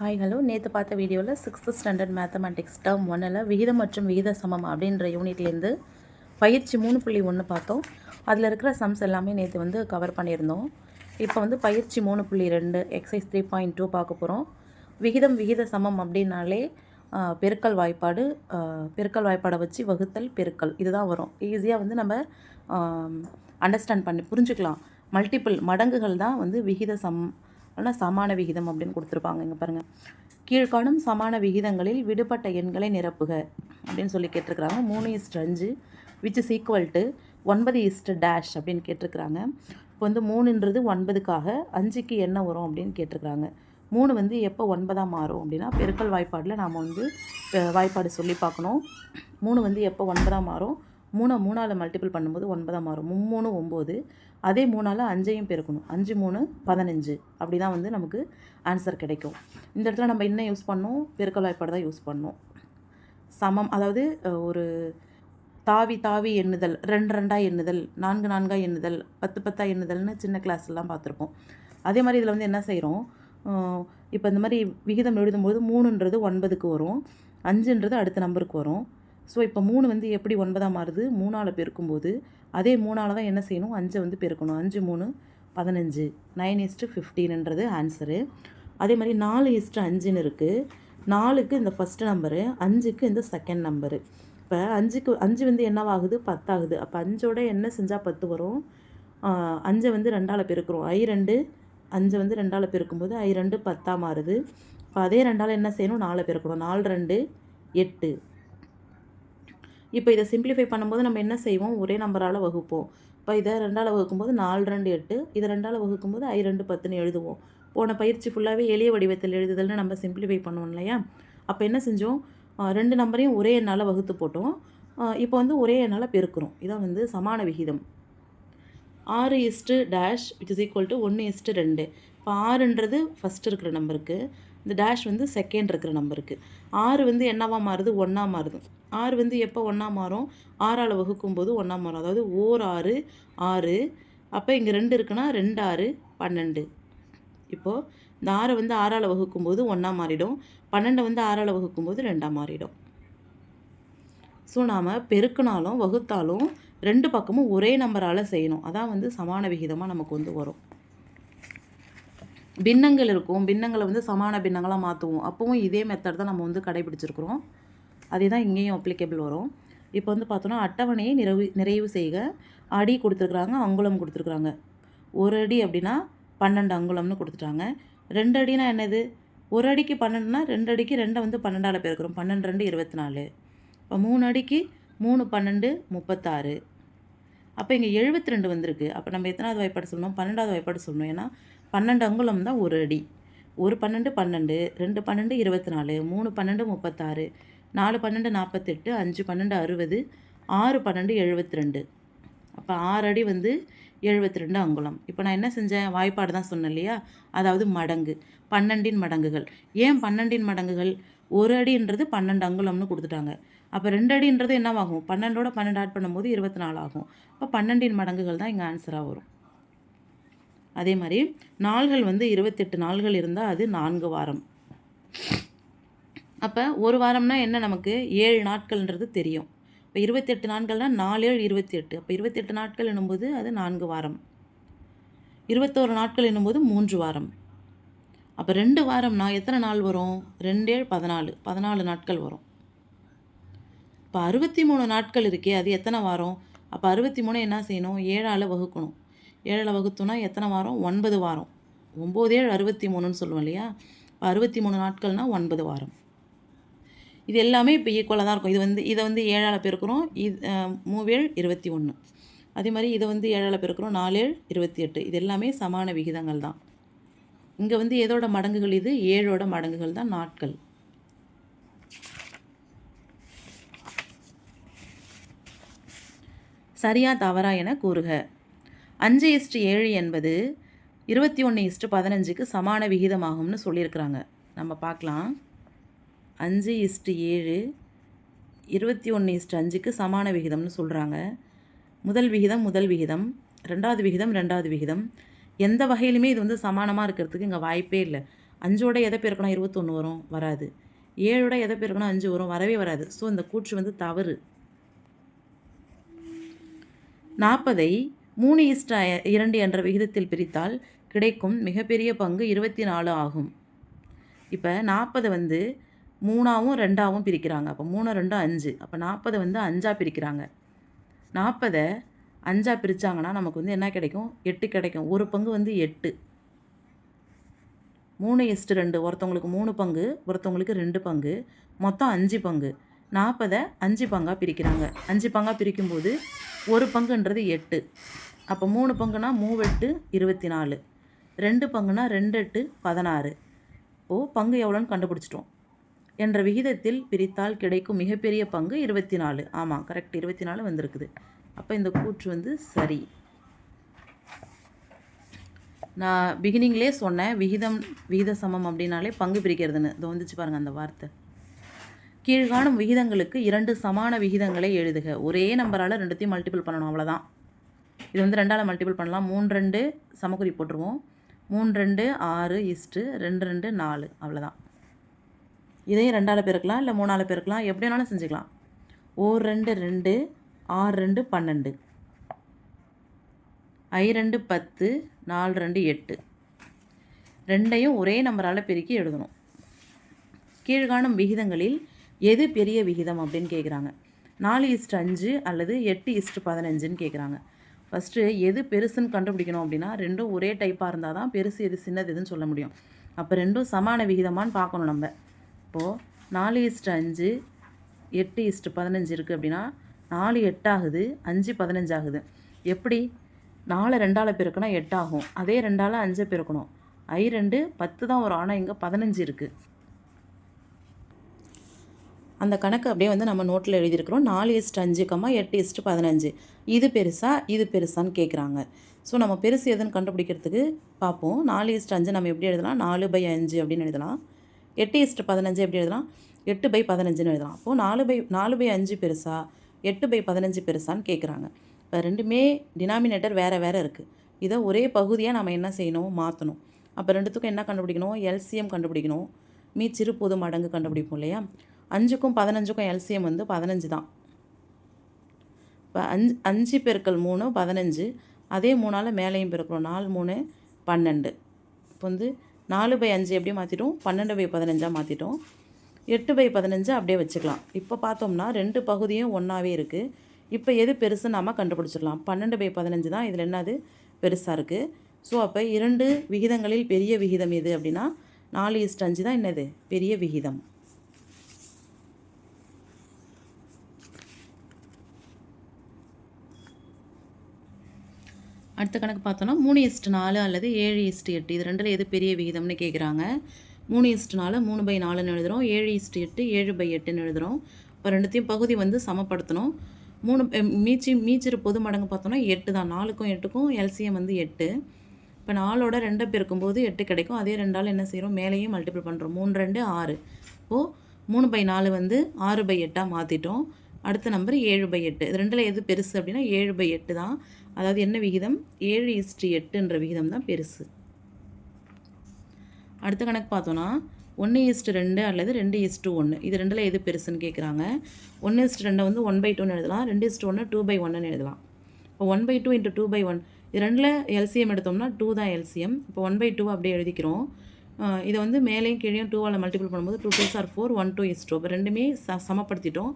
Hi hello நேற்று பார்த்த வீடியோவில் சிக்ஸ்த்து ஸ்டாண்டர்ட் மேத்தமேட்டிக்ஸ் டேர்ம் ஒன்னில் விகிதம் மற்றும் விகித சமம் அப்படின்ற யூனிட்லேருந்து பயிற்சி மூணு புள்ளி ஒன்று பார்த்தோம். அதில் இருக்கிற சம்ஸ் எல்லாமே நேற்று வந்து கவர் பண்ணியிருந்தோம். இப்போ வந்து பயிற்சி மூணு புள்ளி ரெண்டு எக்ஸைஸ் த்ரீ பாயிண்ட் டூ பார்க்க போகிறோம் விகிதம் விகித சமம் அப்படின்னாலே பெருக்கல் வாய்ப்பாடு பெருக்கல் வாய்ப்பாடை வச்சு வகுத்தல் பெருக்கல். இதுதான் வரும். ஈஸியாக வந்து நம்ம அண்டர்ஸ்டாண்ட் பண்ணி புரிஞ்சுக்கலாம். மல்டிபிள் மடங்குகள் தான் வந்து விகித சம் ஆனால் சமான விகிதம் அப்படின்னு கொடுத்துருப்பாங்க இங்கே பாருங்கள் கீழ்காணும் சமான விகிதங்களில் விடுபட்ட எண்களை நிரப்புக அப்படின்னு சொல்லி கேட்டிருக்கிறாங்க. மூணு இஸ்ட் அஞ்சு விச் இஸ் ஈக்குவல் டு ஒன்பது இஸ்ட் டேஷ் அப்படின்னு கேட்டிருக்கிறாங்க. இப்போ வந்து மூணுன்றது ஒன்பதுக்காக அஞ்சுக்கு என்ன வரும் அப்படின்னு கேட்டிருக்கிறாங்க. மூணு வந்து எப்போ ஒன்பதாக மாறும் அப்படின்னா பெருக்கல் வாய்ப்பாடில் நாம் வந்து வாய்ப்பாடு சொல்லி பார்க்கணும். மூணு வந்து எப்போ ஒன்பதாக மாறும்? மூணை மூணால் மல்டிபிள் பண்ணும்போது ஒன்பதாக மாறும். மும்மூணு ஒம்பது அதே மூணால் அஞ்சையும் பெருக்கணும். அஞ்சு மூணு பதினஞ்சு. அப்படி தான் வந்து நமக்கு ஆன்சர் கிடைக்கும். இந்த இடத்துல நம்ம என்ன யூஸ் பண்ணோம்? பெருக்கல் வாய்ப்பாடு தான் யூஸ் பண்ணோம். சமம் அதாவது ஒரு தாவி தாவி எண்ணுதல் ரெண்டு ரெண்டாக எண்ணுதல் நான்கு நான்காக எண்ணுதல் பத்து பத்தாக எண்ணுதல்னு சின்ன கிளாஸ்லாம் பார்த்துருப்போம். அதே மாதிரி இதில் வந்து என்ன செய்கிறோம் இப்போ இந்த மாதிரி விகிதம் எழுதும்போது மூணுன்றது ஒன்பதுக்கு வரும். அஞ்சுன்றது அடுத்த நம்பருக்கு வரும். ஸோ இப்போ மூணு வந்து எப்படி ஒன்பதாக மாறுது? மூணால் பெருக்கும்போது அதே மூணால் தான் என்ன செய்யணும்? அஞ்சை வந்து பெருக்கணும். அஞ்சு மூணு பதினஞ்சு. நைன் இஸ்ட்டு ஃபிஃப்டீன்ன்றது ஆன்சரு அதே மாதிரி நாலு இஸ்ட்டு அஞ்சுன்னு இருக்குது நாலுக்கு இந்த ஃபஸ்ட்டு நம்பரு அஞ்சுக்கு இந்த செகண்ட் நம்பரு இப்போ அஞ்சுக்கு அஞ்சு வந்து என்னவாகுது? பத்தாகுது. அப்போ அஞ்சோட என்ன செஞ்சால் பத்து வரும்? அஞ்சை வந்து ரெண்டால் பெருக்கிறோம். ஐ ரெண்டு அஞ்சை வந்து ரெண்டால் பெருக்கும்போது ஐ ரெண்டு பத்தாக மாறுது. இப்போ அதே ரெண்டால் என்ன செய்யணும்? நாலு பெருக்கணும். நாலு ரெண்டு எட்டு. இப்போ இதை சிம்பிளிஃபை பண்ணும்போது நம்ம என்ன செய்வோம்? ஒரே நம்பரால் வகுப்போம். இப்போ இதை ரெண்டால் வகுக்கும்போது நாலு ரெண்டு எட்டு. இதை ரெண்டால் வகுக்கும்போது ஐ ரெண்டு பத்துன்னு எழுதுவோம். போன பயிற்சி ஃபுல்லாகவே எளிய வடிவத்தில் எழுதுதல்னு நம்ம சிம்பிளிஃபை பண்ணுவோம் இல்லையா? அப்போ என்ன செஞ்சோம்? ரெண்டு நம்பரையும் ஒரே எண்ணால் வகுத்து போட்டோம். இப்போ வந்து ஒரே எண்ணால் பெருக்கிறோம். இதான் வந்து சமான விகிதம். ஆறு is to dash which is equal to ஒன்று இஸ்ட்டு ரெண்டு. இப்போ ஆறுன்றது ஃபஸ்ட்டு இருக்கிற நம்பருக்கு இந்த டேஷ் வந்து செகண்ட் இருக்கிற நம்பருக்கு ஆறு வந்து என்னவா மாறுது? ஒன்றா மாறுது. ஆறு வந்து எப்போ ஒன்றா மாறும்? ஆறால் வகுக்கும்போது ஒன்றா மாறும். அதாவது ஓர் ஆறு ஆறு. அப்போ இங்கே ரெண்டு இருக்குன்னா ரெண்டு ஆறு பன்னெண்டு. இப்போது இந்த ஆறை வந்து ஆறால் வகுக்கும்போது ஒன்றா மாறிடும். பன்னெண்டை வந்து ஆறால் வகுக்கும்போது ரெண்டாக மாறிடும். ஸோ நாம் பெருக்கினாலும் வகுத்தாலும் ரெண்டு பக்கமும் ஒரே நம்பரால் செய்யணும். அதான் வந்து சமான விகிதமாக நமக்கு வந்து வரும். பின்னங்கள் இருக்கும். பின்னங்களை வந்து சமான பின்னங்களாக மாற்றுவோம் அப்பவும் இதே மெத்தட் தான் நம்ம வந்து கடைபிடிச்சிருக்கிறோம். அதே தான் இங்கேயும் அப்ளிகேபிள் வரும். இப்போ வந்து பார்த்தோன்னா அட்டவணையை நிறைவு நிறைவு செய்க. அடி கொடுத்துருக்குறாங்க அங்குலம் கொடுத்துருக்குறாங்க. ஒரு அடி அப்படின்னா பன்னெண்டு அங்குலம்னு கொடுத்துட்டாங்க. ரெண்டு அடினா என்னது? ஒரு அடிக்கு பன்னெண்டுனா ரெண்டு அடிக்கு ரெண்டை வந்து பன்னெண்டால் பேருக்கிறோம். பன்னெண்டு ரெண்டு இருபத்தி நாலு இப்போ மூணு அடிக்கு மூணு பன்னெண்டு முப்பத்தாறு. அப்போ இங்கே எழுபத்தி ரெண்டு வந்திருக்கு. அப்போ நம்ம எத்தனாவது வாய்ப்பாடு சொல்லணும்? பன்னெண்டாவது வாய்ப்பாடு சொல்லணும். ஏன்னா பன்னெண்டு அங்குலம் தான் ஒரு அடி. ஒரு பன்னெண்டு பன்னெண்டு ரெண்டு பன்னெண்டு இருபத்தி நாலு மூணு பன்னெண்டு முப்பத்தாறு நாலு பன்னெண்டு நாற்பத்தெட்டு அஞ்சு பன்னெண்டு அறுபது ஆறு பன்னெண்டு எழுபத்தி ரெண்டு அப்போ ஆறு அடி வந்து எழுபத்தி ரெண்டு அங்குலம். இப்போ நான் என்ன செஞ்சேன்? வாய்ப்பாடு தான் சொன்னேன் இல்லையா? அதாவது மடங்கு. பன்னெண்டின் மடங்குகள். ஏன் பன்னெண்டின் மடங்குகள்? ஒரு அடின்றது பன்னெண்டு அங்குலம்னு கொடுத்துட்டாங்க. அப்போ ரெண்டு அடின்றது என்னவாகும்? பன்னெண்டோட பன்னெண்டு ஆட் பண்ணும்போது இருபத்தி நாலு ஆகும். அப்போ பன்னெண்டின் மடங்குகள் தான் இங்கே ஆன்சராக வரும். அதே மாதிரி நாள்கள் வந்து இருபத்தெட்டு நாள்கள் இருந்தால் அது நான்கு வாரம். அப்போ ஒரு வாரம்னா என்ன நமக்கு? ஏழு நாட்கள்ன்றது தெரியும். இப்போ இருபத்தெட்டு நாட்கள்னால் நாலு ஏழு இருபத்தி எட்டு அப்போ இருபத்தெட்டு நாட்கள் என்னும்போது அது நான்கு வாரம். இருபத்தோரு நாட்கள் என்னும்போது மூன்று வாரம். அப்போ ரெண்டு வாரம்னா எத்தனை நாள் வரும்? ரெண்டு ஏழு பதினாலு. பதினாலு நாட்கள் வரும். இப்போ அறுபத்தி மூணு நாட்கள் இருக்கே அது எத்தனை வாரம்? அப்போ அறுபத்தி மூணு என்ன செய்யணும்? ஏழால் வகுக்கணும். ஏழில் வகுத்தோன்னா எத்தனை வாரம்? ஒன்பது வாரம். ஒம்பது ஏழு அறுபத்தி மூணுன்னு சொல்லுவோம் இல்லையா? இப்போ அறுபத்தி மூணு நாட்கள்னால் ஒன்பது வாரம். இது எல்லாமே இப்போ ஈக்குவலாக தான் இருக்கும். இது வந்து இதை வந்து ஏழால் பெருக்கிறோம். இது மூவேழ் இருபத்தி ஒன்று அதே மாதிரி இதை வந்து ஏழால் பெருக்கிறோம். நாலேழ் இருபத்தி எட்டு இது எல்லாமே சமான விகிதங்கள் தான். இங்கே வந்து எதோட மடங்குகள் இது? ஏழோட மடங்குகள் தான் நாட்கள். சரியா தவறா என கூறுக. அஞ்சு இஸ்டு ஏழு என்பது இருபத்தி ஒன்று இஸ்டு பதினஞ்சுக்கு சமான விகிதமாகும்னு சொல்லியிருக்கிறாங்க. நம்ம பார்க்கலாம். அஞ்சு இஸ்டு ஏழு இருபத்தி ஒன்று இஸ்ட் அஞ்சுக்கு சமான விகிதம்னு சொல்கிறாங்க முதல் விகிதம் முதல் விகிதம் ரெண்டாவது விகிதம் ரெண்டாவது விகிதம். எந்த வகையிலுமே இது வந்து சமானமாக இருக்கிறதுக்கு இங்கே வாய்ப்பே இல்லை. அஞ்சோட எதை பெருக்கணும் இருபத்தொன்று வரும் வராது. ஏழோட எதை பெருக்கணும் அஞ்சு வரும் வரவே வராது. ஸோ இந்த கூற்று வந்து தவறு. நாற்பதை மூணு இஸ்ட இரண்டு என்ற விகிதத்தில் பிரித்தால் கிடைக்கும் மிகப்பெரிய பங்கு இருபத்தி நாலு ஆகும். இப்போ நாற்பது வந்து மூணாவும் ரெண்டாவும் பிரிக்கிறாங்க. அப்போ மூணு ரெண்டும் அஞ்சு. அப்போ நாற்பது வந்து அஞ்சாக பிரிக்கிறாங்க. நாற்பதை அஞ்சாக பிரித்தாங்கன்னா நமக்கு வந்து என்ன கிடைக்கும்? எட்டு கிடைக்கும். ஒரு பங்கு வந்து எட்டு. மூணு இஸ்ட்டு ரெண்டு. ஒருத்தவங்களுக்கு மூணு பங்கு ஒருத்தவங்களுக்கு ரெண்டு பங்கு. மொத்தம் அஞ்சு பங்கு. நாற்பதை அஞ்சு பங்காக பிரிக்கிறாங்க. அஞ்சு பங்காக பிரிக்கும்போது ஒரு பங்குன்றது எட்டு. அப்போ மூணு பங்குனா மூவெட்டு இருபத்தி நாலு ரெண்டு பங்குனா ரெண்டு எட்டு பதினாறு. ஓ பங்கு எவ்வளோன்னு கண்டுபிடிச்சிட்டோம். என்ற விகிதத்தில் பிரித்தால் கிடைக்கும் மிகப்பெரிய பங்கு இருபத்தி நாலு ஆமாம் கரெக்ட் இருபத்தி நாலு வந்திருக்குது. அப்போ இந்த கூற்று வந்து சரி. நான் பிகினிங்லேயே சொன்னேன் விகிதம் விகித சமம் அப்படின்னாலே பங்கு பிரிக்கிறதுன்னு. இது வந்துச்சு பாருங்கள் அந்த வார்த்தை. கீழ்காணும் விகிதங்களுக்கு இரண்டு சமான விகிதங்களை எழுதுக. ஒரே நம்பரால் ரெண்டுத்தையும் மல்டிபிள் பண்ணணும் அவ்வளோதான் இது வந்து ரெண்டால் மல்டிபிள் பண்ணலாம். மூணு ரெண்டு சமக்குறி போட்டுருவோம். மூணு ரெண்டு ஆறு இஸ்ட்டு ரெண்டு ரெண்டு நாலு. அவ்வளோதான் இதையும் ரெண்டால் பேருக்கலாம் இல்லை மூணால் பேருக்கலாம். எப்படி வேணாலும் செஞ்சுக்கலாம். ஓர் ரெண்டு ரெண்டு ஆறு ரெண்டு பன்னெண்டு. ஐ ரெண்டு பத்து நாலு ரெண்டு எட்டு. ரெண்டையும் ஒரே நம்பரால் பெருக்கி எழுதணும். கீழ்காணும் விகிதங்களில் எது பெரிய விகிதம் அப்படின்னு கேட்குறாங்க நாலு இஸ்ட் அஞ்சு அல்லது எட்டு இஸ்ட் பதினஞ்சுன்னு கேட்குறாங்க ஃபஸ்ட்டு எது பெருசுன்னு கண்டுபிடிக்கணும் அப்படின்னா ரெண்டும் ஒரே டைப்பாக இருந்தால் தான் பெருசு எது சின்னது எதுன்னு சொல்ல முடியும். அப்போ ரெண்டும் சமான விகிதமான்னு பார்க்கணும் நம்ம. இப்போது நாலு இஸ்ட்டு அஞ்சு எட்டு இஸ்ட்டு பதினஞ்சு இருக்குது அப்படின்னா நாலு எட்டாகுது அஞ்சு பதினஞ்சு ஆகுது எப்படி? நாலு ரெண்டால் பெருக்கணும் எட்டாகும். அதே ரெண்டால் அஞ்சை பெருக்கணும். ஐ ரெண்டு பத்து தான் வரும். ஆனால் இங்கே பதினஞ்சு இருக்குது அந்த கணக்கு அப்படியே வந்து நம்ம நோட்டில் எழுதியிருக்கிறோம். நாலு இஸ்ட் அஞ்சு கம்மா எட்டு இஸ்ட் பதினஞ்சு. இது பெருசா இது பெருசான்னு கேட்குறாங்க ஸோ நம்ம பெருசு எதுன்னு கண்டுபிடிக்கிறதுக்கு பார்ப்போம். நாலு இஸ்ட் அஞ்சு நம்ம எப்படி எழுதலாம்? நாலு பை அஞ்சு அப்படின்னு எழுதலாம். எட்டு இஸ்ட் பதினஞ்சு எப்படி எழுதலாம்? எட்டு பை பதினஞ்சுன்னு எழுதலாம். அப்போது நாலு பை நாலு பை அஞ்சு பெருசா எட்டு பை பதினஞ்சு பெருசான்னு கேட்குறாங்க இப்போ ரெண்டுமே டினாமினேட்டர் வேறு வேறு இருக்குது இதை ஒரே பகுதியாக நம்ம என்ன செய்யணும்? மாற்றணும் அப்போ ரெண்டுத்துக்கும் என்ன கண்டுபிடிக்கணும்? எல்சிஎம் கண்டுபிடிக்கணும். மீச்சிறு பொது மடங்கு கண்டுபிடிப்போம் இல்லையா? அஞ்சுக்கும் பதினஞ்சுக்கும் எல்சிஎம் வந்து பதினஞ்சு தான். இப்போ அஞ்சு அஞ்சு பெருக்கள் மூணு பதினஞ்சு. அதே மூணால் மேலேயும் பெருக்கிறோம் நாலு மூணு பன்னெண்டு. இப்போ வந்து நாலு பை அஞ்சு எப்படி மாற்றிட்டோம் பன்னெண்டு பை பதினஞ்சாக மாற்றிட்டோம் எட்டு பை பதினஞ்சு அப்படியே வச்சுக்கலாம். இப்போ பார்த்தோம்னா ரெண்டு பகுதியும் ஒன்றாவே இருக்குது இப்போ எது பெருசு நாம் கண்டுபிடிச்சிடலாம். பன்னெண்டு பை பதினஞ்சு தான். இதில் என்னது? பெருசாக இருக்குது ஸோ அப்போ இரண்டு விகிதங்களில் பெரிய விகிதம் எது அப்படின்னா நாலு இஸ்ட் அஞ்சு தான் என்னது? பெரிய விகிதம். அடுத்த கணக்கு பார்த்தோன்னா மூணு இஸ்ட்டு நாலு அல்லது ஏழு இஸ்ட்டு எட்டு. இது ரெண்டில் எது பெரிய விகிதம்னு கேட்குறாங்க மூணு இஸ்ட்டு நாலு மூணு பை நாலுன்னு எழுதுகிறோம் ஏழு இஸ்ட்டு எட்டு ஏழு பை எட்டுன்னு எழுதுகிறோம் இப்போ ரெண்டுத்தையும் பகுதி வந்து சமப்படுத்தணும். மூணு மீச்சி மீச்சிற பொது மடங்கு பார்த்தோன்னா எட்டு தான். நாலுக்கும் எட்டுக்கும் எல்சிஎம் வந்து எட்டு. இப்போ நாலோட ரெண்டை பெருக்கும்போது எட்டு கிடைக்கும். அதே ரெண்டால் என்ன செய்கிறோம் மேலேயும் மல்டிபிள் பண்ணுறோம் மூணு ரெண்டு ஆறு. இப்போது மூணு பை நாலு வந்து ஆறு பை எட்டாக மாற்றிட்டோம் அடுத்த நம்பர் ஏழு பை எட்டு. இது ரெண்டில் எது பெருசு அப்படின்னா ஏழு பை எட்டு தான். அதாவது என்ன விகிதம்? ஏழு இஸ்டு எட்டுன்ற விகிதம் தான் பெருசு. அடுத்த கணக்கு பார்த்தோன்னா ஒன்று இஸ்ட்டு ரெண்டு அல்லது ரெண்டு இஸ்ட்டு ஒன்று இது ரெண்டில் எது பெருசுன்னு கேட்குறாங்க ஒன்று இஸ்ட்டு ரெண்டை வந்து ஒன் பை டூன்னு எழுதலாம். ரெண்டு இஸ்ட்டு ஒன்று டூ பை ஒன்றுன்னு எழுதலாம். இப்போ one by two into two by one இது ரெண்டில் எல்சிஎம் எடுத்தோம்னா டூ தான் எல்சிஎம் இப்போ ஒன் பை டூ அப்படியே எழுதிக்கிறோம். இதை வந்து மேலேயும் கீழேயும் டூவால் மல்டிபிள் பண்ணும்போது two two sir four one two is two இப்போ ரெண்டுமே ச சமப்படுத்திட்டோம்.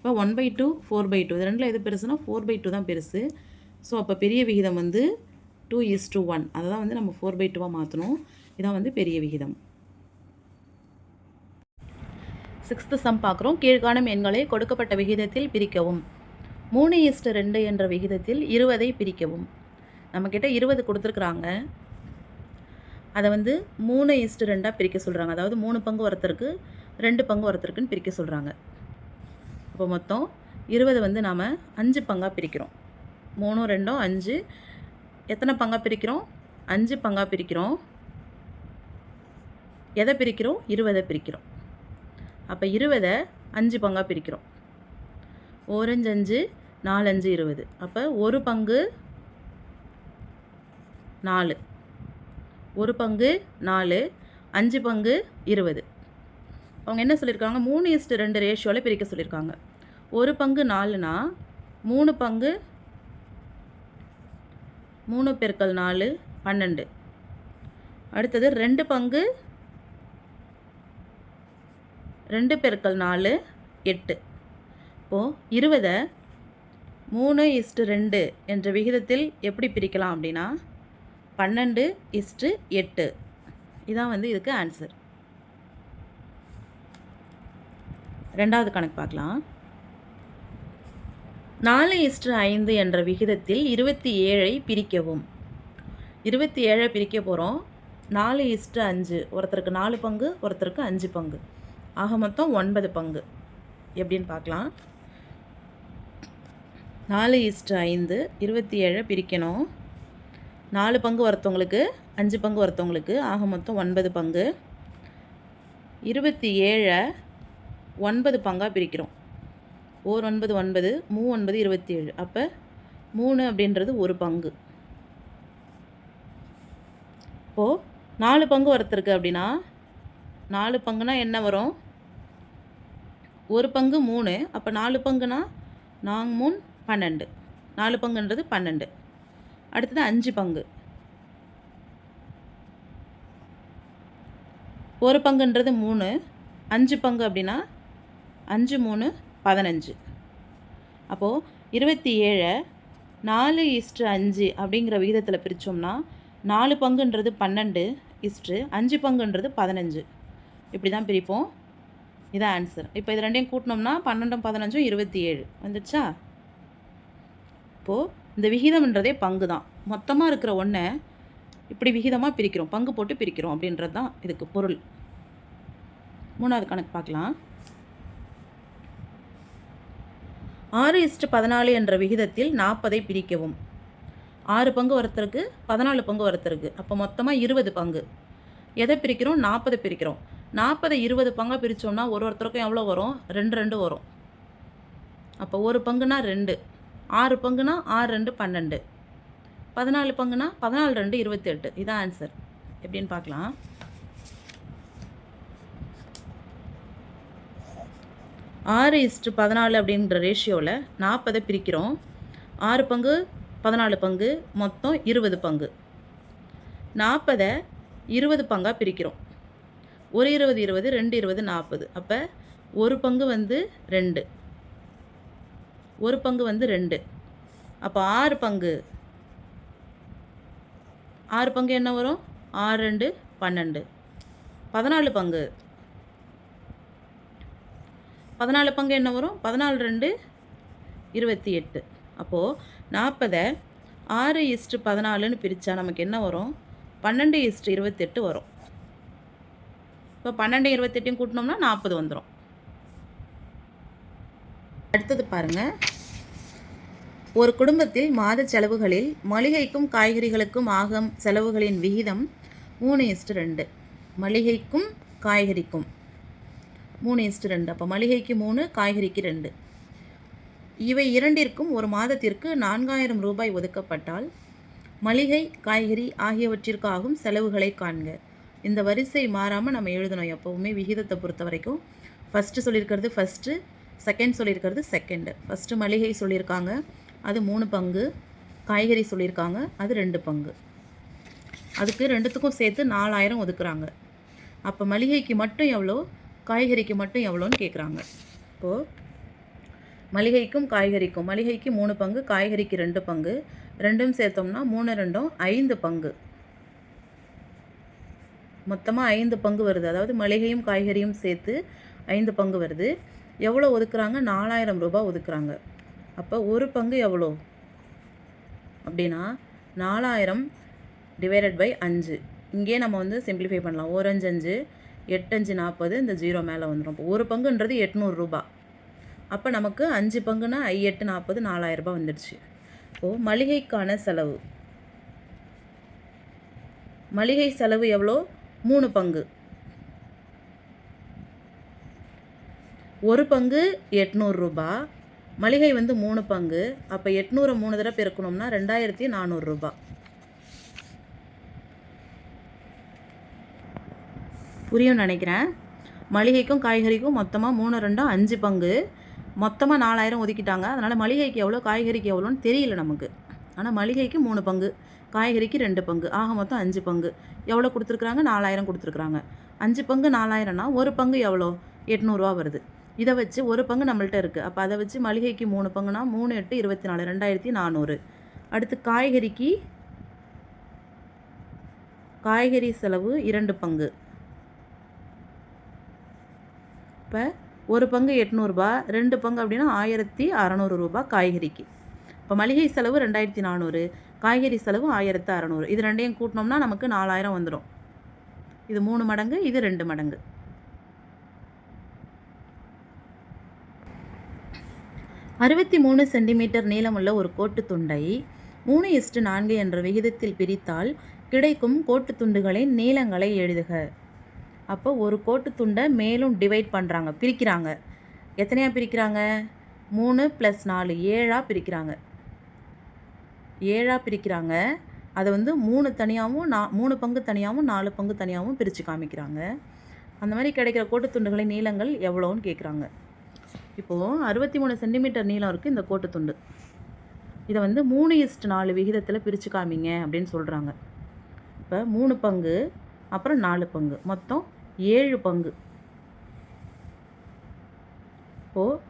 இப்போ one by two four by two இது ரெண்டில் எது பெருசுனா ஃபோர் பை டூ தான் பெருசு. ஸோ அப்போ பெரிய விகிதம் வந்து டூ இஸ் டூ ஒன் அதை தான் வந்து நம்ம ஃபோர் பை டூவாக மாற்றணும் இதான் வந்து பெரிய விகிதம். சிக்ஸ்த்து சம் பார்க்குறோம் கீழ்காணும் எண்களை கொடுக்கப்பட்ட விகிதத்தில் பிரிக்கவும். மூணு இஸ்டு ரெண்டு என்ற விகிதத்தில் இருபதை பிரிக்கவும். நம்மக்கிட்ட இருபது கொடுத்துருக்குறாங்க. அதை வந்து மூணு இஸ்டு ரெண்டாக பிரிக்க சொல்கிறாங்க அதாவது மூணு பங்கு ஒருத்தருக்கு ரெண்டு பங்கு ஒருத்தருக்குன்னு பிரிக்க சொல்கிறாங்க அப்போ மொத்தம் இருபது வந்து நாம் அஞ்சு பங்காக பிரிக்கிறோம். மூணும் ரெண்டும் அஞ்சு. எத்தனை பங்காக பிரிக்கிறோம்? அஞ்சு பங்காக பிரிக்கிறோம். எதை பிரிக்கிறோம்? இருபதை பிரிக்கிறோம். அப்போ இருபதை அஞ்சு பங்காக பிரிக்கிறோம். ஓரஞ்சு அஞ்சு நாலஞ்சு இருபது. அப்போ ஒரு பங்கு நாலு. ஒரு பங்கு நாலு அஞ்சு பங்கு இருபது. அவங்க என்ன சொல்லியிருக்காங்க? மூணு இஸ்ட்டு ரெண்டு ரேஷியோவில் பிரிக்க சொல்லியிருக்காங்க. ஒரு பங்கு நாலுனா மூணு பங்கு மூணு பெருக்கல் நாலு பன்னெண்டு. அடுத்தது ரெண்டு பங்கு ரெண்டு பெருக்கல் நாலு எட்டு. இப்போது இருபதை மூணு இஸ்ட்டு ரெண்டு என்ற விகிதத்தில் எப்படி பிரிக்கலாம் அப்படின்னா பன்னெண்டு இஸ்ட்டு எட்டு. இதான் வந்து இதுக்கு ஆன்சர் ரெண்டாவது கணக்கு பார்க்கலாம். நாலு இஸ்ட்டு ஐந்து என்ற விகிதத்தில் இருபத்தி ஏழை பிரிக்கவும். இருபத்தி ஏழை பிரிக்க போகிறோம் நாலு இஸ்ட்டு அஞ்சு ஒருத்தருக்கு நாலு பங்கு ஒருத்தருக்கு அஞ்சு பங்கு. ஆக மொத்தம் ஒன்பது பங்கு. எப்படின்னு பார்க்கலாம். நாலு இஸ்ட்டு ஐந்து இருபத்தி ஏழை பிரிக்கணும். நாலு பங்கு ஒருத்தவங்களுக்கு அஞ்சு பங்கு ஒருத்தவங்களுக்கு ஆக மொத்தம் ஒன்பது பங்கு. இருபத்தி ஏழை ஒன்பது பங்காக பிரிக்கிறோம். ஓர் ஒன்பது ஒன்பது மூ ஒன்பது இருபத்தி ஏழு அப்போ மூணு அப்படின்றது ஒரு பங்கு. இப்போது நாலு பங்கு ஒருத்தருக்கு அப்படின்னா நாலு பங்குனா என்ன வரும்? ஒரு பங்கு மூணு. அப்போ நாலு பங்குனா நாங் மூணு பன்னெண்டு. நாலு பங்குன்றது பன்னெண்டு. அடுத்தது அஞ்சு பங்கு. ஒரு பங்குன்றது மூணு. அஞ்சு பங்கு அப்படின்னா அஞ்சு மூணு பதினஞ்சு. அப்போது இருபத்தி ஏழை நாலு இஸ்ட்டு அஞ்சு அப்படிங்கிற விகிதத்தில் பிரித்தோம்னா நாலு பங்குன்றது பன்னெண்டு இஸ்ட்டு அஞ்சு பங்குன்றது பதினஞ்சு. இப்படி தான் பிரிப்போம். இதான் ஆன்சர் இப்போ இது ரெண்டையும் கூட்டினோம்னா பன்னெண்டும் பதினஞ்சும் இருபத்தி ஏழு. வந்துடுச்சா இப்போது இந்த விகிதம்ன்றதே பங்கு தான் மொத்தமாக இருக்கிற ஒன்றை இப்படி விகிதமாக பிரிக்கிறோம். பங்கு போட்டு பிரிக்கிறோம் அப்படின்றது தான் இதுக்கு பொருள். மூணாவது கணக்கு பார்க்கலாம். ஆறு இஸ்ட் பதினாலு என்ற விகிதத்தில் நாற்பதை பிரிக்கவும். ஆறு பங்கு ஒருத்தருக்கு பதினாலு பங்கு ஒருத்தருக்கு அப்போ மொத்தமாக இருபது பங்கு. எதை பிரிக்கிறோம்? நாற்பதை பிரிக்கிறோம். நாற்பதை இருபது பங்காக பிரித்தோம்னா ஒரு ஒருத்தருக்கும் எவ்வளோ வரும்? ரெண்டு ரெண்டு வரும். அப்போ ஒரு பங்குனா ரெண்டு. ஆறு பங்குனா ஆறு ரெண்டு பன்னெண்டு. பதினாலு பங்குனா பதினாலு ரெண்டு இருபத்தி எட்டு. இதான் ஆன்சர் எப்படின்னு பார்க்கலாம். ஆறு இஸ்ட்டு பதினாலு அப்படின்ற ரேஷியோவில் நாற்பதை பிரிக்கிறோம். ஆறு பங்கு பதினாலு பங்கு மொத்தம் இருபது பங்கு. நாற்பதை இருபது பங்காக பிரிக்கிறோம். ஒரு இருபது இருபது ரெண்டு இருபது நாற்பது. அப்போ ஒரு பங்கு வந்து ரெண்டு. ஒரு பங்கு வந்து ரெண்டு. அப்போ ஆறு பங்கு. ஆறு பங்கு என்ன வரும்? ஆறு ரெண்டு பன்னெண்டு. பதினாலு பங்கு. பதினாலு பங்கு என்ன வரும்? பதினாலு ரெண்டு இருபத்தி எட்டு. அப்போது நாற்பதை ஆறு இஸ்ட்டு பதினாலுன்னு பிரித்தா நமக்கு என்ன வரும்? பன்னெண்டு இஸ்ட்டு இருபத்தெட்டு வரும். இப்போ பன்னெண்டு இருபத்தெட்டையும் கூட்டினோம்னா நாற்பது வந்துடும் அடுத்தது பாருங்கள் ஒரு குடும்பத்தில் மாத செலவுகளில் மளிகைக்கும் காய்கறிகளுக்கும் ஆகும் செலவுகளின் விகிதம் மூணு இஸ்ட்டு ரெண்டு. மளிகைக்கும் காய்கறிக்கும். மூணு இஸ்ட்டு ரெண்டு. அப்போ மளிகைக்கு மூணு காய்கறிக்கு ரெண்டு. இவை இரண்டிற்கும் ஒரு மாதத்திற்கு நான்காயிரம் ரூபாய் ஒதுக்கப்பட்டால் மளிகை காய்கறி ஆகியவற்றிற்காகும் செலவுகளை காண்க. இந்த வரிசை மாறாமல் நம்ம எழுதணும் எப்போவுமே விகிதத்தை பொறுத்த வரைக்கும். ஃபஸ்ட்டு சொல்லியிருக்கிறது ஃபஸ்ட்டு செகண்ட் சொல்லியிருக்கிறது செகண்டு ஃபஸ்ட்டு மளிகை சொல்லியிருக்காங்க அது மூணு பங்கு. காய்கறி சொல்லியிருக்காங்க அது ரெண்டு பங்கு. அதுக்கு ரெண்டுத்துக்கும் சேர்த்து நாலாயிரம் ஒதுக்குறாங்க. அப்போ மளிகைக்கு மட்டும் எவ்வளோ? காய்கறிக்கு மட்டும் எவ்வளோன்னு கேட்குறாங்க இப்போது மளிகைக்கும் காய்கறிக்கும் மளிகைக்கு மூணு பங்கு காய்கறிக்கு ரெண்டு பங்கு ரெண்டும் சேர்த்தோம்னா மூணு ரெண்டும் ஐந்து பங்கு. மொத்தமாக ஐந்து பங்கு வருது. அதாவது மளிகையும் காய்கறியும் சேர்த்து ஐந்து பங்கு வருது. எவ்வளோ ஒதுக்குறாங்க? நாலாயிரம் ரூபாய் ஒதுக்குறாங்க. அப்போ ஒரு பங்கு எவ்வளோ? அப்படின்னா நாலாயிரம் டிவைடட் பை அஞ்சு. இங்கேயே நம்ம வந்து சிம்பிளிஃபை பண்ணலாம். ஒரு அஞ்சு அஞ்சு. எட்டஞ்சு நாற்பது இந்த ஜீரோ மேலே வந்துடும். இப்போ ஒரு பங்குன்றது எட்நூறுரூபா அப்போ நமக்கு அஞ்சு பங்குனா ஐ எட்டு நாற்பது நாலாயிரரூபா வந்துடுச்சு. இப்போது மளிகைக்கான செலவு. மளிகை செலவு எவ்வளோ? மூணு பங்கு. ஒரு பங்கு எட்நூறுரூபா மளிகை வந்து மூணு பங்கு. அப்போ எட்நூறு மூணு தடவை பெருக்கணும்னா ரெண்டாயிரத்தி நானூறுரூபா புரியும்னு நினைக்கிறேன். மளிகைக்கும் காய்கறிக்கும் மொத்தமாக மூணு ரெண்டும் அஞ்சு பங்கு. மொத்தமாக நாலாயிரம் ஒதுக்கிட்டாங்க. அதனால் மளிகைக்கு எவ்வளோ காய்கறிக்கு எவ்வளோன்னு தெரியல நமக்கு. ஆனால் மளிகைக்கு மூணு பங்கு காய்கறிக்கு ரெண்டு பங்கு ஆக மொத்தம் அஞ்சு பங்கு. எவ்வளோ கொடுத்துருக்குறாங்க? நாலாயிரம் கொடுத்துருக்குறாங்க. அஞ்சு பங்கு நாலாயிரம்னா ஒரு பங்கு எவ்வளோ? எட்நூறுரூவா வருது. இதை வச்சு ஒரு பங்கு நம்மள்ட்ட இருக்குது அப்போ அதை வச்சு மளிகைக்கு மூணு பங்குனா மூணு எட்டு இருபத்தி நாலு ரெண்டாயிரத்தி நானூறு. அடுத்து காய்கறிக்கு காய்கறி செலவு இரண்டு பங்கு. இப்போ ஒரு பங்கு எட்நூறுபா ரெண்டு பங்கு அப்படின்னா ஆயிரத்தி அறநூறு ரூபாய் காய்கறிக்கு. இப்போ மளிகை செலவு ரெண்டாயிரத்தி நானூறு காய்கறி செலவு ஆயிரத்து அறநூறு. இது ரெண்டையும் கூட்டினோம்னா நமக்கு நாலாயிரம் வந்துடும் இது மூணு மடங்கு இது ரெண்டு மடங்கு. அறுபத்தி மூணு சென்டிமீட்டர் நீளமுள்ள ஒரு கோட்டு துண்டை மூணு இஸ்டு நான்கு என்ற விகிதத்தில் பிரித்தால் கிடைக்கும் கோட்டு துண்டுகளின் நீளங்களை எழுதுக. அப்போ ஒரு கோட்டு துண்டை மேலும் டிவைட் பண்ணுறாங்க பிரிக்கிறாங்க. எத்தனையாக பிரிக்கிறாங்க? மூணு ப்ளஸ் நாலு ஏழாக பிரிக்கிறாங்க. ஏழாக பிரிக்கிறாங்க. அதை வந்து மூணு தனியாகவும் நா மூணு பங்கு தனியாகவும் நாலு பங்கு தனியாகவும் பிரித்து காமிக்கிறாங்க. அந்த மாதிரி கிடைக்கிற கோட்டு துண்டுகளின் நீளங்கள் எவ்வளோன்னு கேட்குறாங்க இப்போது அறுபத்தி மூணு சென்டிமீட்டர் நீளம் இருக்குது இந்த கோட்டு துண்டு. இதை வந்து மூணு இஸ்ட் நாலு விகிதத்தில் பிரித்து காமிங்க அப்படின்னு சொல்கிறாங்க இப்போ மூணு பங்கு அப்புறம் நாலு பங்கு. மொத்தம் ஏழு பங்கு. இப்போது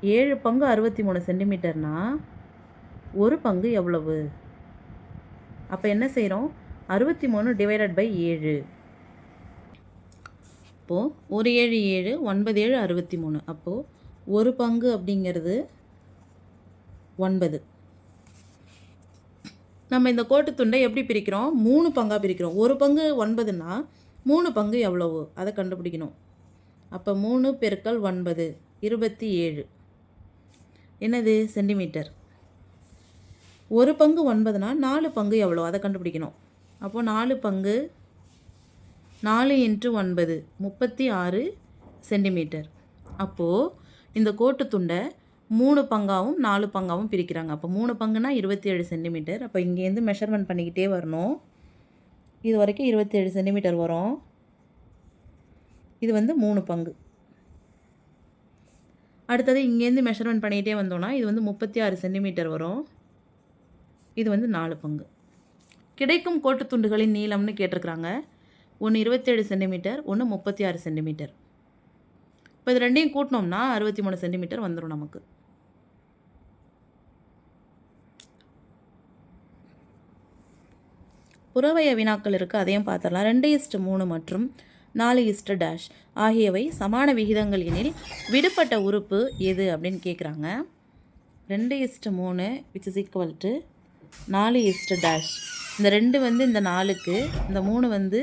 ஏழு பங்கு அறுபத்தி மூணு சென்டிமீட்டர்னால் ஒரு பங்கு எவ்வளவு? அப்போ என்ன செய்கிறோம் அறுபத்தி மூணு டிவைடட் பை ஏழு. இப்போது ஒரு ஏழு ஏழு ஒன்பது ஏழு அறுபத்தி மூணு அப்போது ஒரு பங்கு அப்படிங்கிறது ஒன்பது. நம்ம இந்த கோட்டு துண்டை எப்படி பிரிக்கிறோம்? மூணு பங்காக பிரிக்கிறோம். ஒரு பங்கு ஒன்பதுன்னா மூணு பங்கு எவ்வளவு? அதை கண்டுபிடிக்கணும். அப்போ மூணு பெருக்கல் ஒன்பது இருபத்தி ஏழு. என்னது? சென்டிமீட்டர். ஒரு பங்கு ஒன்பதுனா நாலு பங்கு எவ்வளோ அதை கண்டுபிடிக்கணும். அப்போது நாலு பங்கு நாலு இன்ட்டு ஒன்பது முப்பத்தி ஆறு சென்டிமீட்டர். அப்போது இந்த கோட்டு துண்டை மூணு பங்காகவும் நாலு பங்காகவும் பிரிக்கிறாங்க. அப்போ மூணு பங்குனா இருபத்தி ஏழு சென்டிமீட்டர். அப்போ இங்கேருந்து மெஷர்மெண்ட் பண்ணிக்கிட்டே வரணும். இது வரைக்கும் இருபத்தி ஏழு சென்டிமீட்டர் வரும். இது வந்து மூணு பங்கு. அடுத்தது இங்கேருந்து மெஷர்மெண்ட் பண்ணிகிட்டே வந்தோன்னா இது வந்து முப்பத்தி ஆறு சென்டிமீட்டர் வரும். இது வந்து நாலு பங்கு. கிடைக்கும் கோட்டு துண்டுகளின் நீளம்னு கேட்டிருக்கிறாங்க. ஒன்று இருபத்தேழு சென்டிமீட்டர் ஒன்று முப்பத்தி ஆறு சென்டிமீட்டர். இப்போ இது ரெண்டையும் கூட்டினோம்னா அறுபத்தி மூணு சென்டிமீட்டர் வந்துடும் நமக்கு. புறவய வினாக்கள் இருக்குது அதையும் பார்த்துடலாம். ரெண்டு இஸ்ட் மூணு மற்றும் நாலு இஸ்ட் டேஷ் ஆகியவை சமான விகிதங்கள் எனில் விடுபட்ட உறுப்பு எது அப்படின்னு கேட்குறாங்க ரெண்டு இஸ்ட் மூணு விச் இஸ் ஈக்குவல் டு நாலு இஸ்ட் டேஷ் இந்த ரெண்டு வந்து இந்த நாலுக்கு இந்த மூணு வந்து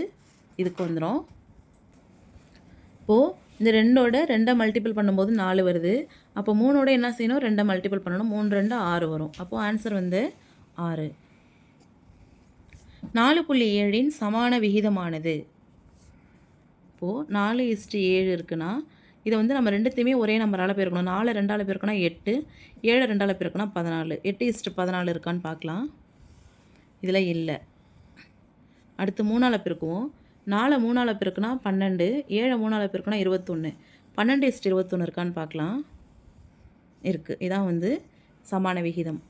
இதுக்கு வந்துடும் இப்போது இந்த ரெண்டோட ரெண்டை மல்டிபிள் பண்ணும்போது நாலு வருது. அப்போ மூணோட என்ன செய்யணும்? ரெண்டை மல்டிபிள் பண்ணணும். மூணு ரெண்டு ஆறு வரும். அப்போது ஆன்சர் வந்து ஆறு. நாலு புள்ளி ஏழின் சமான விகிதமானது. இப்போது நாலு இஸ்ட்டு ஏழு இருக்குன்னா இதை வந்து நம்ம ரெண்டுத்தையுமே ஒரே நம்பரால் பெருக்கணும். நாலு ரெண்டால் பெருக்கணும் எட்டு ஏழு ரெண்டால் பெருக்கணும் பதினாலு. எட்டு இஸ்ட்டு பதினாலு இருக்கான்னு பார்க்கலாம். இதில் இல்லை. அடுத்து மூணால் பெருக்குவோம். நாலு மூணால் பெருக்குனா பன்னெண்டு ஏழை மூணால் பெருக்குனா இருபத்தொன்று பன்னெண்டு இஸ்ட் இருபத்தொன்று இருக்கான்னு பார்க்கலாம். இருக்குது இதான் வந்து சமான விகிதம்.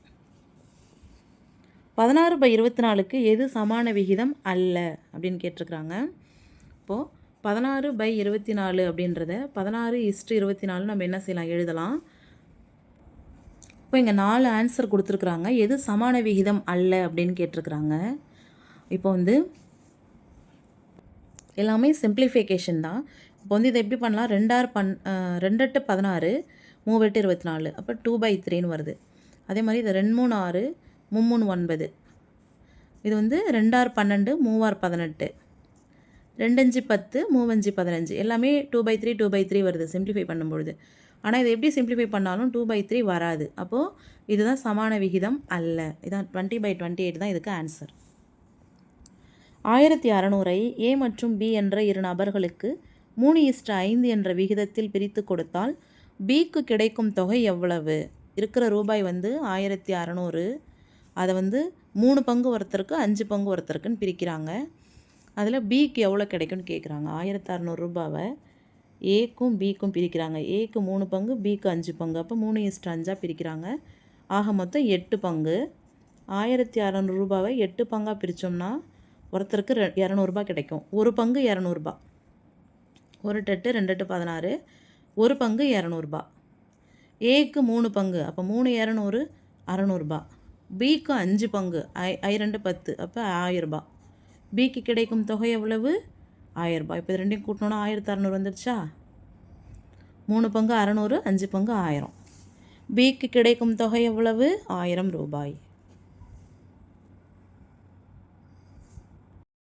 பதினாறு பை இருபத்தி நாலுக்கு எது சமான விகிதம் அல்ல? அப்படின்னு கேட்டிருக்கிறாங்க. இப்போது பதினாறு பை இருபத்தி நாலு அப்படின்றத பதினாறு இஸ்ட்டு இருபத்தி நாலு நம்ம என்ன செய்யலாம்? எழுதலாம். இப்போ இங்கே நாலு ஆன்சர் கொடுத்துருக்குறாங்க. எது சமான விகிதம் அல்ல அப்படின்னு கேட்டிருக்கிறாங்க. இப்போ வந்து எல்லாமே சிம்பிளிஃபிகேஷன் தான். இப்போ வந்து இதை எப்படி பண்ணலாம்? ரெண்டாறு பன் ரெண்டெட்டு பதினாறு மூவெட்டு இருபத்தி நாலு அப்போ டூ பை த்ரீன்னு வருது. அதே மாதிரி இதை ரெண்டு மூணு ஆறு மும்முன் ஒன்பது. இது வந்து ரெண்டாறு பன்னெண்டு மூவார் பதினெட்டு. ரெண்டஞ்சு பத்து மூவஞ்சு பதினஞ்சு. எல்லாமே two by three two by three வருது சிம்ப்ளிஃபை பண்ணும்பொழுது. ஆனால் இதை எப்படி சிம்ப்ளிஃபை பண்ணாலும் டூ பை த்ரீ வராது. அப்போது இதுதான் சமான விகிதம் அல்ல. இதான் டுவெண்ட்டி பை டுவெண்ட்டி எயிட் தான் இதுக்கு ஆன்சர் ஆயிரத்தி அறநூறை ஏ மற்றும் பி என்ற இரு நபர்களுக்கு மூணு இஸ்ட் ஐந்து என்ற விகிதத்தில் பிரித்து கொடுத்தால் பிக்கு கிடைக்கும் தொகை எவ்வளவு? இருக்கிற ரூபாய் வந்து ஆயிரத்தி அறநூறு அதை வந்து மூணு பங்கு ஒருத்தருக்கு அஞ்சு பங்கு ஒருத்தருக்குன்னு பிரிக்கிறாங்க. அதில் பிக்கு எவ்வளோ கிடைக்கும்னு கேட்குறாங்க ஆயிரத்தி அறநூறுரூபாவை ஏக்கும் பிக்கும் பிரிக்கிறாங்க. ஏக்கு மூணு பங்கு பிக்கு அஞ்சு பங்கு. அப்போ மூணு இஸ்ட் அஞ்சாக பிரிக்கிறாங்க. ஆக மொத்தம் எட்டு பங்கு. ஆயிரத்தி அறநூறுபாவை எட்டு பங்காக பிரித்தோம்னா ஒருத்தருக்கு ரெ இரநூறுபா கிடைக்கும். ஒரு பங்கு இரநூறுபா ஒரு டெட்டு ரெண்டு எட்டு பதினாறு. ஒரு பங்கு இரநூறுபா ஏக்கு மூணு பங்கு. அப்போ மூணு இரநூறு அறநூறுபா பிக்கு அஞ்சு பங்கு ஐ ஐ ரெண்டு பத்து அப்போ ஆயிரரூபா. பிக்கு கிடைக்கும் தொகை எவ்வளவு? ஆயிரரூபா. இப்போ இது ரெண்டையும் கூட்டினோன்னா ஆயிரத்தி அறநூறு வந்துடுச்சா மூணு பங்கு அறநூறு அஞ்சு பங்கு ஆயிரம். பிக்கு கிடைக்கும் தொகை எவ்வளவு? ஆயிரம் ரூபாய்.